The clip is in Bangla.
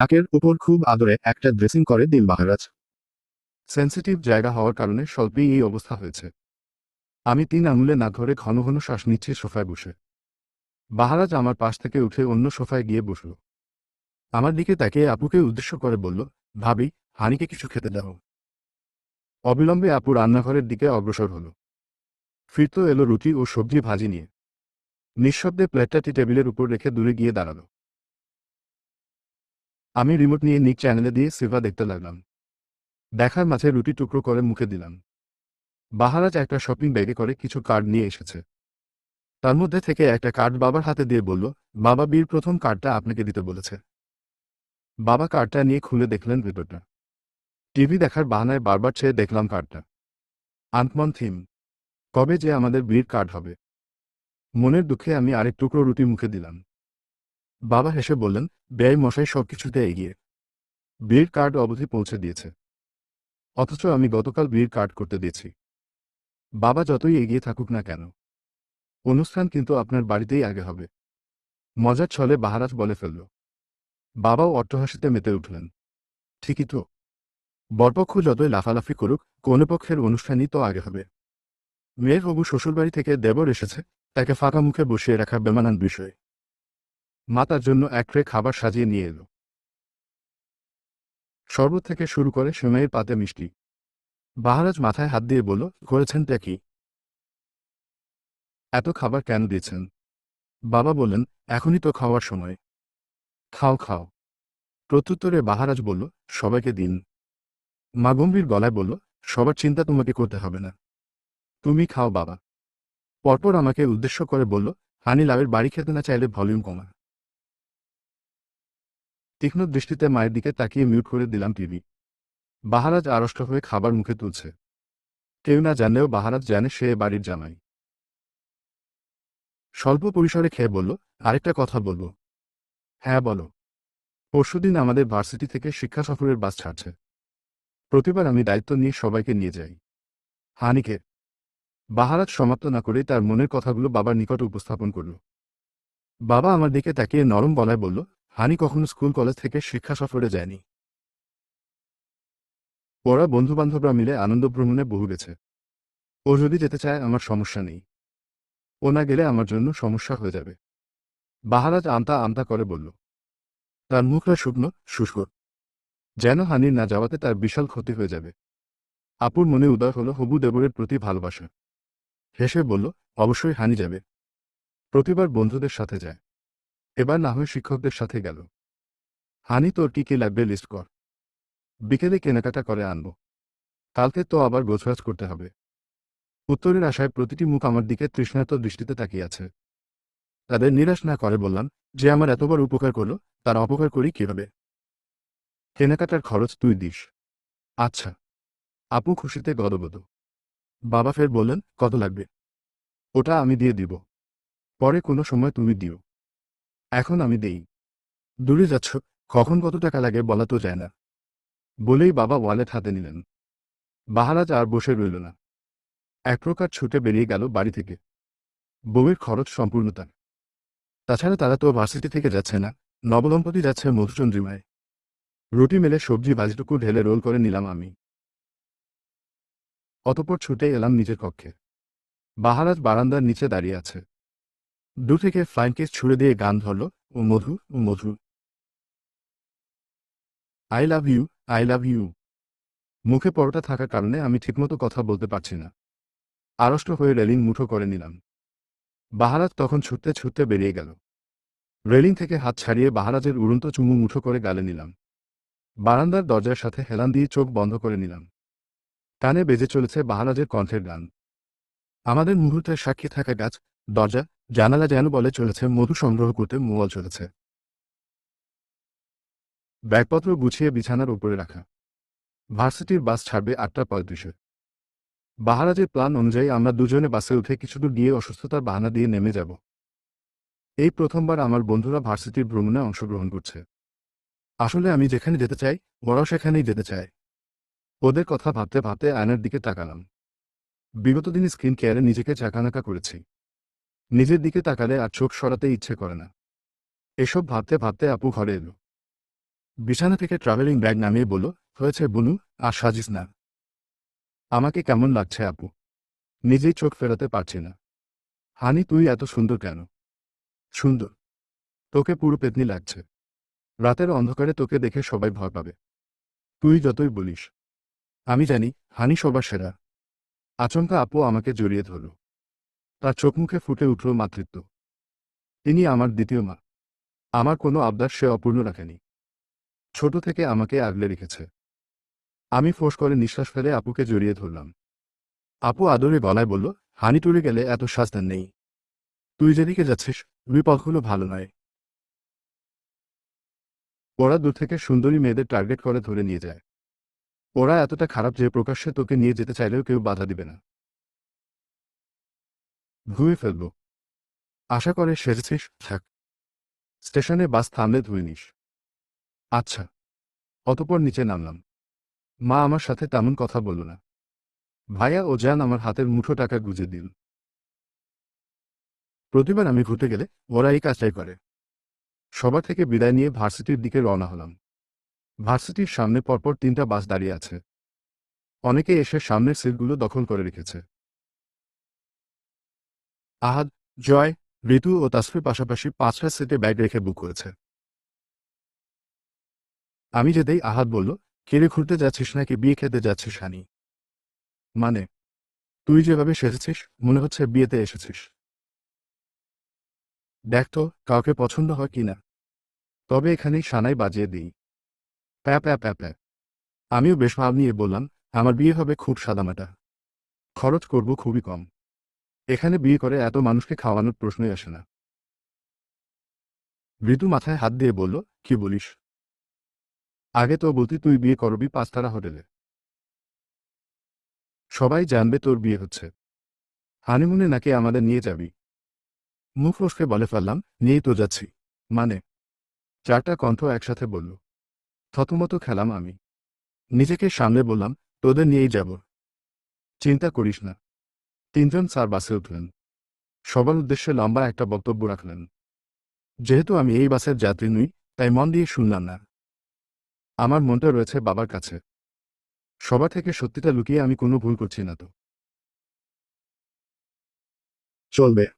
নাকের উপর খুব আদরে একটা ড্রেসিং করে দিল বাহারাজ সেন্সিটিভ জায়গা হওয়ার কারণে স্বল্পেই এই অবস্থা হয়েছে। আমি তিন আঙুলে না ধরে ঘন ঘন শ্বাস নিচ্ছি সোফায় বসে। বাহারাজ আমার পাশ থেকে উঠে অন্য সোফায় গিয়ে বসল। আমার দিকে তাকে আপুকে উদ্দেশ্য করে বলল, ভাবি, হানিকে কিছু খেতে দাও। অবিলম্বে আপু রান্নাঘরের দিকে অগ্রসর হল। ফিরত এলো রুটি ও সবজি ভাজি নিয়ে। নিঃশব্দে প্লেটটাটি টেবিলের উপর রেখে দূরে গিয়ে দাঁড়াল। আমি রিমোট নিয়ে নিক চ্যানেলে দিয়ে সিভা দেখতে লাগলাম। দেখার মাঝে রুটি টুকরো করে মুখে দিলাম। বাহারাজ একটা শপিং ব্যাগে করে কিছু কার্ড নিয়ে এসেছে। তার মধ্যে থেকে একটা কার্ড বাবার হাতে দিয়ে বলল, বাবা বীর প্রথম কার্ডটা আপনাকে দিতে বলেছে। বাবা কার্ডটা নিয়ে খুলে দেখলেন ভেতরটা। টিভি দেখার বাহানায় বারবার চেয়ে দেখলাম কার্ডটা আন্তমন থিম কবে যে আমাদের বীর কার্ড হবে? মনের দুঃখে আমি আরেক টুকরো রুটি মুখে দিলাম। বাবা হেসে বললেন, ব্যয় মশাই সবকিছুতে এগিয়ে। বীর কার্ড অবধি পৌঁছে দিয়েছে। অথচ আমি গতকাল বীর কার্ড করতে দিয়েছি। বাবা যতই এগিয়ে থাকুক না কেন। অনুষ্ঠান কিন্তু আপনার বাড়িতেই আগে হবে। মজার ছলে বাহারাজ বলে ফেলল। বাবাও অট্টহাসিতে মেতে উঠলেন। ঠিকই তো। বরপক্ষ যতই লাফালাফি করুক, কোন পক্ষের অনুষ্ঠানই তো আগে হবে। মেয়ের হবু শ্বশুরবাড়ি থেকে দেবর এসেছে, তাকে ফাঁকা মুখে বসিয়ে রাখা বেমানান বিষয়। মা তার জন্য এক ট্রে খাবার সাজিয়ে নিয়ে এলো। শরবত থেকে শুরু করে সেমাইয়ের পাতে মিষ্টি। বাহারাজ মাথায় হাত দিয়ে বলল, করেছেনটা কি? এত খাবার কেন দিয়েছেন? বাবা বললেন, এখনই তো খাওয়ার সময়। খাও খাও। প্রত্যুত্তরে বাহারাজ বলল, সবাইকে দিন। মা গম্ভীর গলায় বলল, সবার চিন্তা তোমাকে করতে হবে না। তুমি খাও বাবা। পরপর আমাকে উদ্দেশ্য করে বলল, হানি লাভের বাড়ি খেতে না চাইলে ভলিউম কমা তীক্ষ্ণ দৃষ্টিতে মায়ের দিকে তাকিয়ে মিউট করে দিলাম টিভি। বাহারাজ আড়ষ্ট হয়ে খাবার মুখে তুলছে। কেউ না জানলেও বাহারাজ জানে সে বাড়ির জামাই। স্বল্প পরিসরে খেয়ে বলল, আরেকটা কথা বলব। হ্যাঁ বলো। পরশুদিন আমাদের ভার্সিটি থেকে শিক্ষা সফরের বাস ছাড়ছে। প্রতিবার আমি দায়িত্ব নিয়ে সবাইকে নিয়ে যাই। হানিকে? বাহারাজ সমাপ্ত না করে তার মনের কথাগুলো বাবার নিকট উপস্থাপন করল। বাবা আমার দিকে তাকিয়ে নরম বলায় বলল হানি কখনো স্কুল, কলেজ থেকে শিক্ষা সফরে যায়নি। ওরা বন্ধুবান্ধবরা মিলে আনন্দ ভ্রমণে বহু গেছে। ও যদি যেতে চায়, আমার সমস্যা নেই। ও না গেলে আমার জন্য সমস্যা হয়ে যাবে। বাহারাজ আমতা আমতা করে বলল, তার মুখটা শুকনো, শুষ্ক। যেন হানির না যাওয়াতে তার বিশাল ক্ষতি হয়ে যাবে। আপুর মনে উদয় হলো হবু দেবরের প্রতি ভালোবাসা। হেসে বলল, অবশ্যই হানি যাবে। প্রতিবার বন্ধুদের সাথে যায়। এবার না হয় শিক্ষকদের সাথে গেল। হানি, তোর কি কি লাগবে লিস্ট কর। বিকেলে কেনাকাটা করে আনব। কালকে তো আবার গোছগাছ করতে হবে। উত্তরের আশায় প্রতিটি মুখ আমার দিকে তৃষ্ণাত দৃষ্টিতে তাকিয়ে আছে। তাদের নিরাশ না করে বললাম, যে আমার এতবার উপকার করল, তার অপকার করি কীভাবে? কেনাকাটার খরচ তুই দিস। আচ্ছা। আপু খুশিতে গদগদ। বাবা ফের বললেন, কত লাগবে? ওটা আমি দিয়ে দিব। পরে কোনো সময় তুমি দিও। এখন আমি দেই। দূরে যাচ্ছ, কখন কত টাকা লাগে বলা তো যায় না। বলেই বাবা ওয়ালেট হাতে নিলেন। বাহারাজ আর বসে রইল না। এক প্রকার ছুটে বেরিয়ে গেল বাড়ি থেকে। বউয়ের খরচ সম্পূর্ণ তার। তাছাড়া তারা তো ভার্সিটি থেকে যাচ্ছে না, নবদম্পতি যাচ্ছে মধুচন্দ্রিমায়। রুটি মেলে সবজি ভাজিটুকু ঢেলে রোল করে নিলাম আমি। অতপর ছুটে এলাম নিজের কক্ষে। বাহারাজ বারান্দার নিচে দাঁড়িয়ে আছে। দু থেকে ফ্লাইং কেস ছুড়ে দিয়ে গান ধরল, ও মধু ও মধু। I love you I love you মুখে পরোটা থাকার কারণে আমি ঠিকমতো কথা বলতে পারছি না। আড়ষ্ট হয়ে রেলিং মুঠো করে নিলাম। বাহারাজ তখন ছুটতে ছুটতে বেরিয়ে গেল। রেলিং থেকে হাত ছাড়িয়ে বাহারাজের উড়ন্ত চুমু মুঠো করে গালে নিলাম। বারান্দার দরজার সাথে হেলান দিয়ে চোখ বন্ধ করে নিলাম। কানে বেজে চলেছে বাহারাজের কণ্ঠের গান। আমাদের মুহূর্তের সাক্ষী থাকা গাছ, দরজা জানালা যেন বলে চলেছে, মধু সংগ্রহ করতে মোয়াল চলেছে। ব্যাগপত্র গুছিয়ে বিছানার উপরে রাখা। ভার্সিটির বাস ছাড়বে আটটা পঁয়ত্রিশে। বাহারাজের প্ল্যান অনুযায়ী আমরা দুজনে বাসে উঠে কিছুদূর গিয়ে অসুস্থতার বাহানা দিয়ে নেমে যাব। এই প্রথমবার আমার বন্ধুরা ভার্সিটির ভ্রমণে অংশগ্রহণ করছে। আসলে আমি যেখানে যেতে চাই, ওরাও সেখানেই যেতে চায়। ওদের কথা ভাবতে ভাবতে আয়নার দিকে তাকালাম। বিগত দিন স্ক্রিন কেয়ারে নিজেকে চাকানাকা করেছি। নিজের দিকে তাকালে আর চোখ সরাতে ইচ্ছে করে না। এসব ভাবতে ভাবতে আপু ঘরে এলো। বিছানা থেকে ট্রাভেলিং ব্যাগ নামিয়ে বলল, হয়েছে বনু, আর সাজিস না। আমাকে কেমন লাগছে আপু? নিজেই চোখ ফেরাতে পারছি না। হানি, তুই এত সুন্দর কেন? সুন্দর। তোকে পুরো পেতনি লাগছে। রাতের অন্ধকারে তোকে দেখে সবাই ভয় পাবে। তুই যতই বলিস। আমি জানি, হানি সবার সেরা। আচমকা আপু আমাকে জড়িয়ে ধরল। তার চোখ মুখে ফুটে উঠল মাতৃত্ব। তিনি আমার দ্বিতীয় মা। আমার কোনো আবদার সে অপূর্ণ রাখেনি। ছোট থেকে আমাকে আগলে রেখেছে। আমি ফোঁস করে নিঃশ্বাস ফেলে আপুকে জড়িয়ে ধরলাম। আপু আদরে গলায় বলল, হানি টুরে গেলে এত সাজদার নেই। তুই যেদিকে যাচ্ছিস দুই পথগুলো ভালো নয়। ওরা দূর থেকে সুন্দরী মেয়েদের টার্গেট করে ধরে নিয়ে যায়। ওরা এতটা খারাপ যে প্রকাশ্যে তোকে নিয়ে যেতে চাইলেও কেউ বাধা দিবে না। ধুয়ে ফেলব। আশা করে সেরেছিস থাক। স্টেশনে বাস থামলে ধুয়ে নিস। আচ্ছা। অতপর নিচে নামলাম। মা আমার সাথে তেমন কথা বলল না। ভাইয়া ও জান আমার হাতের মুঠো টাকা গুজে দিল। প্রতিবার আমি ঘুরতে গেলে ওরা এই কাজটাই করে। সবার থেকে বিদায় নিয়ে ভার্সিটির দিকে রওনা হলাম। ভার্সিটির সামনে পরপর তিনটা বাস দাঁড়িয়ে আছে। অনেকে এসে সামনের সিটগুলো দখল করে রেখেছে। আহাদ, জয়, ঋতু ও তাসফির পাশাপাশি পাঁচটা সিটে ব্যাগ রেখে বুক করেছে। আমি যেতেই আহাদ বলল কেড়ে ঘুরতে যাচ্ছিস নাকি? বিয়ে খেতে যাচ্ছিস, হানি? মানে? তুই যেভাবে সেজেছিস, মনে হচ্ছে বিয়েতে এসেছিস। দেখ তো, কাউকে পছন্দ হয় কিনা? তবে এখানেই সানাই বাজিয়ে দিই। প্যা প্যা প্যা প্যা। আমিও বেশ ভাব নিয়ে বললাম, আমার বিয়ে হবে খুব সাদামাটা। খরচ করব খুবই কম। এখানে বিয়ে করে এত মানুষকে খাওয়ানোর প্রশ্নই আসে না। ঋতু মাথায় হাত দিয়ে বলল, কি বলিস? আগে তো বলতি তুই বিয়ে করবি পাঁচতারা হোটেলে। সবাই জানবে তোর বিয়ে হচ্ছে। হানিমুনে নাকি আমাদের নিয়ে যাবি? মুখ ফসকে বলে ফেললাম, নিয়েই তো যাচ্ছি। মানে? চারটা কণ্ঠ একসাথে বলল, থতমতো খেলাম আমি। নিজেকে সামনে বললাম, তোদের নিয়েই যাব। চিন্তা করিস না। তিনজন স্যার বাসে উঠলেন। সবার উদ্দেশ্যে লম্বা একটা বক্তব্য রাখলেন। যেহেতু আমি এই বাসের যাত্রী নই, তাই মন দিয়ে শুনলাম না। আমার মনটা রয়েছে বাবার কাছে। সবার থেকে সত্যিটা লুকিয়ে আমি কোনো ভুল করছি না তো। চলবে।